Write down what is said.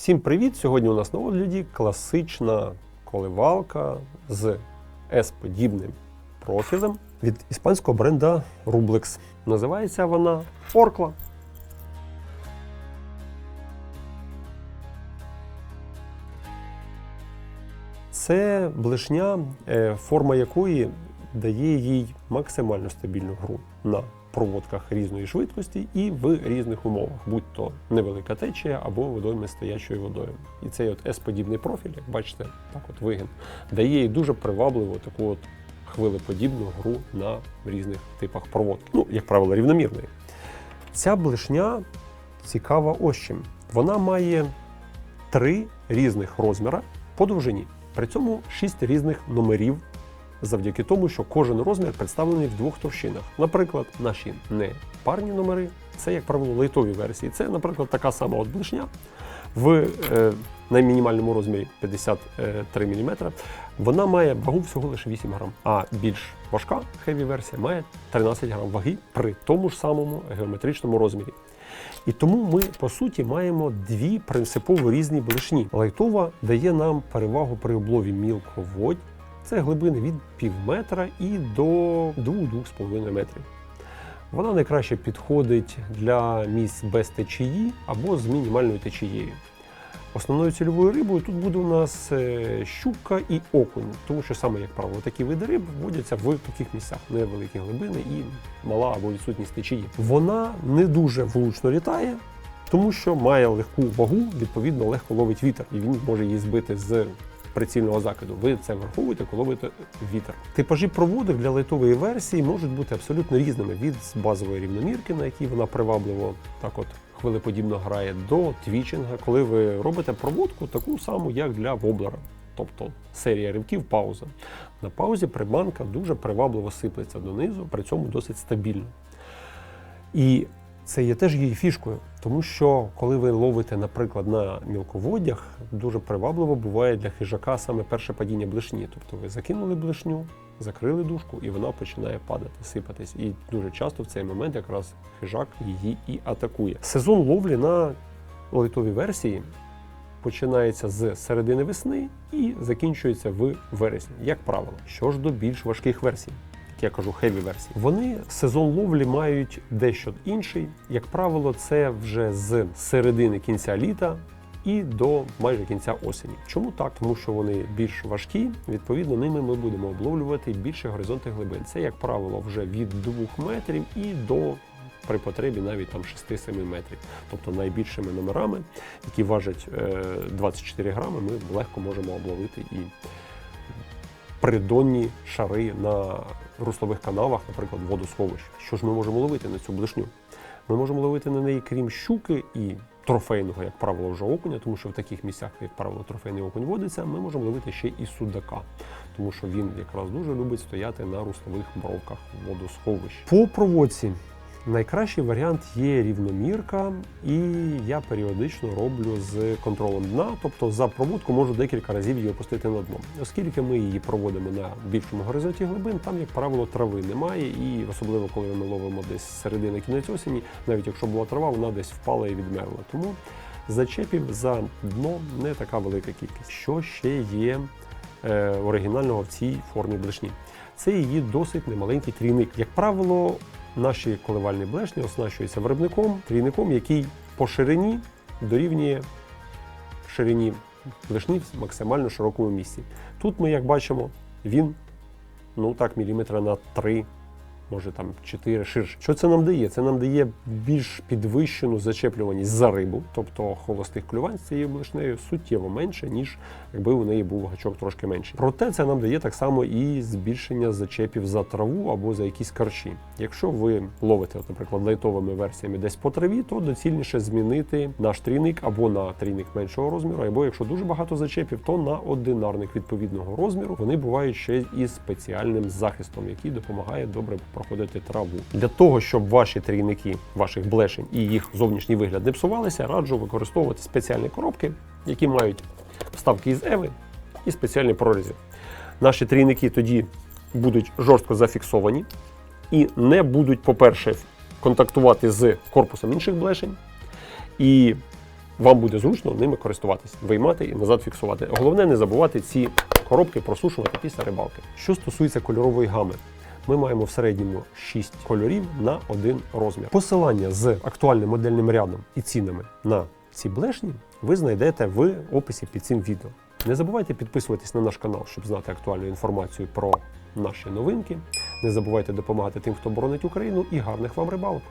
Всім привіт! Сьогодні у нас на огляді класична коливалка з S-подібним профілем від іспанського бренда Rublex. Називається вона Оркла. Це блешня, е, форма якої дає їй максимально стабільну гру на проводках різної швидкості і в різних умовах, будь то невелика течія або водойми стоячою водою. І цей от S-подібний профіль, як бачите, так от вигін, дає їй дуже привабливу таку от хвилеподібну гру на різних типах проводки. Ну, як правило, рівномірної. Ця блешня цікава ось чим. Вона має три різних розміри по довжині. При цьому шість різних номерів, завдяки тому, що кожен розмір представлений в двох товщинах. Наприклад, наші не парні номери, це, як правило, лейтові версії. Це, наприклад, така сама от блешня в е, наймінімальному розмірі 53 мм. Вона має вагу всього лише 8 грам, а більш важка хеві версія має 13 грам ваги при тому ж самому геометричному розмірі. І тому ми, по суті, маємо дві принципово різні блешні. Лайтова дає нам перевагу при облові мілководь. Це глибини від пів метра і до 2-2,5 метрів. Вона найкраще підходить для місць без течії або з мінімальною течією. Основною цільовою рибою тут буде у нас е, щука і окунь, тому що саме, як правило, такі види риб водяться в таких місцях, невеликі глибини і мала або відсутність течії. Вона не дуже влучно літає, тому що має легку вагу, відповідно, легко ловить вітер, і він може її збити з прицільного закиду. Ви це враховуєте, коли ловите вітер. Типажі проводок для лайтової версії можуть бути абсолютно різними від базової рівномірки, на якій вона привабливо так от хвилеподібно грає, до твічинга, коли ви робите проводку таку саму, як для воблера. Тобто серія ривків, пауза. На паузі приманка дуже привабливо сиплеться донизу, при цьому досить стабільно. І це є теж її фішкою, тому що коли ви ловите, наприклад, на мілководдях, дуже привабливо буває для хижака саме перше падіння блешні. Тобто ви закинули блешню, закрили дужку, і вона починає падати, сипатись. І дуже часто в цей момент якраз хижак її і атакує. Сезон ловлі на лайтовій версії починається з середини весни і закінчується в вересні, як правило. Що ж до більш важких версій, я кажу, хеві версії, вони сезон ловлі мають дещо інший. Як правило, це вже з середини кінця літа. І до майже кінця осені. Чому так? Тому що вони більш важкі, відповідно, ними ми будемо обловлювати більше горизонти глибин. Це, як правило, вже від 2 метрів і до при потребі навіть там 6-7 метрів. Тобто найбільшими номерами, які важать е, 24 грами, ми легко можемо обловити і придонні шари на руслових канавах, наприклад, водосховищ. Що ж ми можемо ловити на цю блишню? Ми можемо ловити на неї, крім щуки і трофейного, як правило, вже окуня, тому що в таких місцях, як правило, трофейний окунь водиться, ми можемо ловити ще і судака, тому що він якраз дуже любить стояти на руслових бровках водосховищ. По проводці Найкращий варіант є рівномірка, і я періодично роблю з контролем дна, тобто за проводку можу декілька разів її опустити на дно. Оскільки ми її проводимо на більшому горизонті глибин, там, як правило, трави немає, і особливо коли ми ловимо десь середини кінець осені, навіть якщо була трава, вона десь впала і відмерла. Тому зачепів за дно не така велика кількість. Що ще є е, оригінального в цій формі блешні? Це її досить немаленький трійник. Як правило, наші коливальні блешні оснащуються виробником, трійником, який по ширині дорівнює ширині блешні в максимально широкому місці. Тут ми, як бачимо, він ну так, міліметра на 3, може там 4 ширше. Що це нам дає? Це нам дає більш підвищену зачеплюваність за рибу, тобто холостих клювань з цією блешнею суттєво менше, ніж якби у неї був гачок трошки менший. Проте це нам дає так само і збільшення зачепів за траву або за якісь карчі. Якщо ви ловите, от, наприклад, лайтовими версіями десь по траві, то доцільніше змінити наш трійник або на трійник меншого розміру, або якщо дуже багато зачепів, то на одинарник відповідного розміру. Вони бувають ще із спеціальним захистом, який допомагає добре проходити траву. Для того, щоб ваші трійники, ваших блешень і їх зовнішній вигляд не псувалися, раджу використовувати спеціальні коробки, які мають вставки із еви і спеціальні прорізи. Наші трійники тоді будуть жорстко зафіксовані і не будуть, по-перше, контактувати з корпусом інших блешень. І вам буде зручно ними користуватись, виймати і назад фіксувати. Головне не забувати ці коробки просушувати після рибалки. Що стосується кольорової гами, ми маємо в середньому 6 кольорів на один розмір. Посилання з актуальним модельним рядом і цінами на ці блешні ви знайдете в описі під цим відео. Не забувайте підписуватись на наш канал, щоб знати актуальну інформацію про наші новинки. Не забувайте допомагати тим, хто боронить Україну, і гарних вам рибалок!